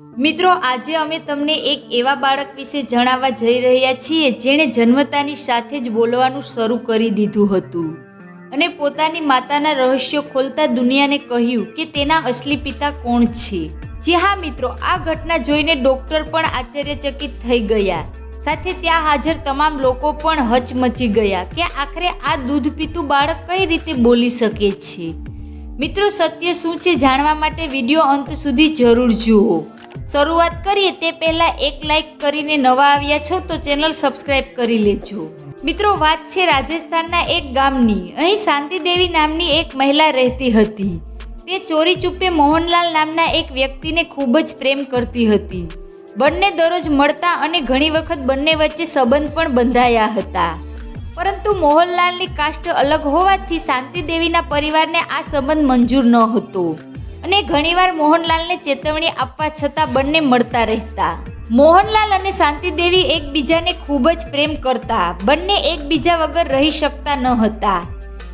મિત્રો, આજે અમે તમને એક એવા બાળક વિશે જણાવવા જઈ રહ્યા છીએ જેણે જન્મતાની સાથે જ બોલવાનું શરૂ કરી દીધું હતું. અને પોતાની માતાના રહસ્યો ખોલતા દુનિયાને કહ્યું કે તેના અસલી પિતા કોણ છે? જે હા, મિત્રો, આ ઘટના જોઈને ડોક્ટર પણ આશ્ચર્યચકિત થઈ ગયા. સાથે ત્યાં હાજર તમામ લોકો પણ હચમચી ગયા કે આખરે આ દૂધ પીતું બાળક કઈ રીતે બોલી શકે છે? મિત્રો, સત્ય શું છે જાણવા માટે વીડિયો અંત સુધી જરૂર જુઓ. શરૂઆત કરીએ તે પહેલાં એક લાઇક કરીને નવા આવ્યા છો તો ચેનલ સબસ્ક્રાઈબ કરી લેજો. મિત્રો, વાત છે રાજસ્થાનના એક ગામની. અહીં શાંતિદેવી નામની એક મહિલા રહેતી હતી. તે ચોરી ચૂપે મોહનલાલ નામના એક વ્યક્તિને ખૂબ જ પ્રેમ કરતી હતી. બંને દરરોજ મળતા અને ઘણી વખત બંને વચ્ચે સંબંધ પણ બંધાયા હતા. પરંતુ મોહનલાલની કાસ્ટ અલગ હોવાથી શાંતિદેવીના પરિવારને આ સંબંધ મંજૂર ન હતો અને ઘણીવાર મોહનલાલને ચેતવણી આપવા છતાં બંને મળતા રહેતા. મોહનલાલ અને શાંતિદેવી એકબીજાને ખૂબ જ પ્રેમ કરતા. બંને એકબીજા વગર રહી શકતા ન હતા.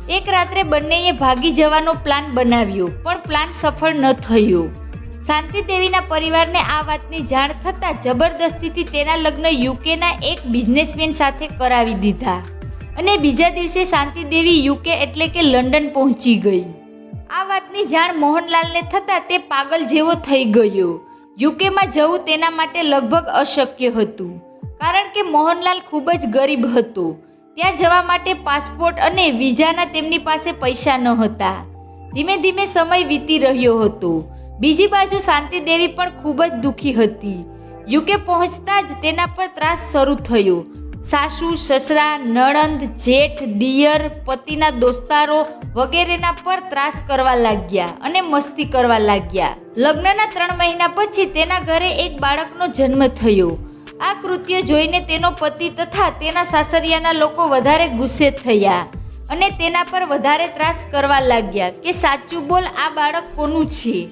એક રાત્રે બંનેએ ભાગી જવાનો પ્લાન બનાવ્યો, પણ પ્લાન સફળ ન થયો. શાંતિદેવીના પરિવારને આ વાતની જાણ થતાં જબરદસ્તીથી તેના લગ્ન યુકેના એક બિઝનેસમેન સાથે કરાવી દીધા. અને બીજા દિવસે શાંતિદેવી યુકે એટલે કે લંડન પહોંચી ગઈ. આ વાતની જાણ મોહનલાલને થતાં તે પાગલ જેવો થઈ ગયો. યુકેમાં જવું તેના માટે લગભગ અશક્ય હતું. કારણ કે મોહનલાલ ખૂબ જ ગરીબ હતો. ત્યાં જવા માટે પાસપોર્ટ અને વિઝાના તેમની પાસે પૈસા ન હતા ધીમે ધીમે સમય વીતી રહ્યો હતો. બીજી બાજુ શાંતિદેવી પણ ખૂબ જ દુઃખી હતી. યુકે પહોંચતા જ તેના પર ત્રાસ શરૂ થયો. સાસુ, સસરા, નણંદ, જેઠ, દિયર, પતિના દોસ્તારો વગેરેના પર ત્રાસ કરવા લાગ્યા અને મસ્તી કરવા લાગ્યા. લગ્નના ત્રણ મહિના પછી તેના ઘરે એક બાળકનો જન્મ થયો. આ કૃત્ય જોઈને તેનો પતિ તથા તેના સાસરિયાના લોકો વધારે ગુસ્સે થયા અને તેના પર વધારે ત્રાસ કરવા લાગ્યા કે સાચું બોલ, આ બાળક કોનું છે?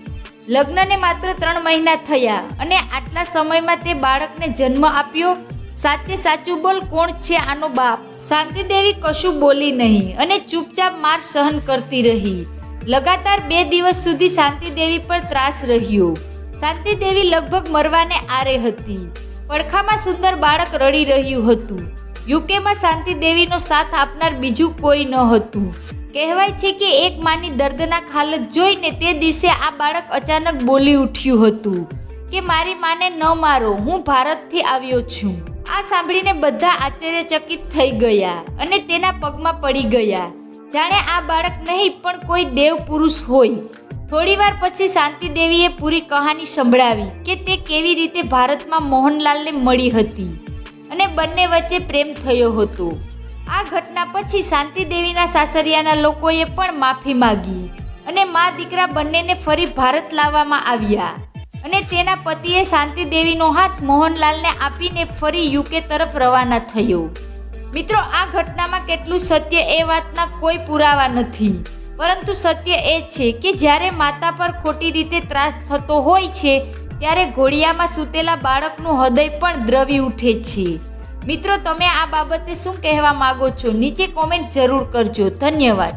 લગ્નને માત્ર ત્રણ મહિના થયા અને આટલા સમયમાં તે બાળકને જન્મ આપ્યો? સાચે સાચું બોલ કોણ છે આનો બાપ? શાંતિદેવી કશું બોલી નહીં અને ચૂપચાપ માર સહન કરતી રહી. લગાતાર બે દિવસ સુધી શાંતિદેવી પર ત્રાસ રહ્યો. શાંતિદેવી લગભગ મરવાને આરે હતી. પડખામાં સુંદર બાળક રડી રહ્યું હતું. યુકેમાં શાંતિદેવીનો સાથ આપનાર બીજું કોઈ ન હતું. કહેવાય છે કે એક માની દર્દનાક હાલત જોઈને તે દિવસે આ બાળક અચાનક બોલી ઉઠ્યું હતું કે મારી માને ન મારો, હું ભારતથી આવ્યો છું. આ સાંભળીને બધા આશ્ચર્યચકિત થઈ ગયા અને તેના પગમાં પડી ગયા. જાણે આ બાળક નહીં, પણ કોઈ દેવ પુરુષ હોય. થોડીવાર પછી શાંતિદેવીએ પૂરી કહાની સંભળાવી કે તે કેવી રીતે ભારતમાં મોહનલાલને મળી હતી અને બંને વચ્ચે પ્રેમ થયો હતો. આ ઘટના પછી શાંતિદેવીના સાસરિયાના લોકોએ પણ માફી માગી અને મા દીકરા બંનેને ફરી ભારત લાવવામાં આવ્યા. અને તેના પતિએ શાંતિદેવીનો હાથ મોહનલાલને આપીને ફરી યુકે તરફ રવાના થયો. મિત્રો, આ ઘટનામાં કેટલું સત્ય એ વાતના કોઈ પુરાવા નથી. પરંતુ સત્ય એ છે કે જ્યારે માતા પર ખોટી રીતે ત્રાસ થતો હોય છે, ત્યારે ઘોડિયામાં સૂતેલા બાળકનું હૃદય પણ દ્રવી ઉઠે છે. મિત્રો, તમે આ બાબતે શું કહેવા માગો છો? નીચે કોમેન્ટ જરૂર કરજો. ધન્યવાદ.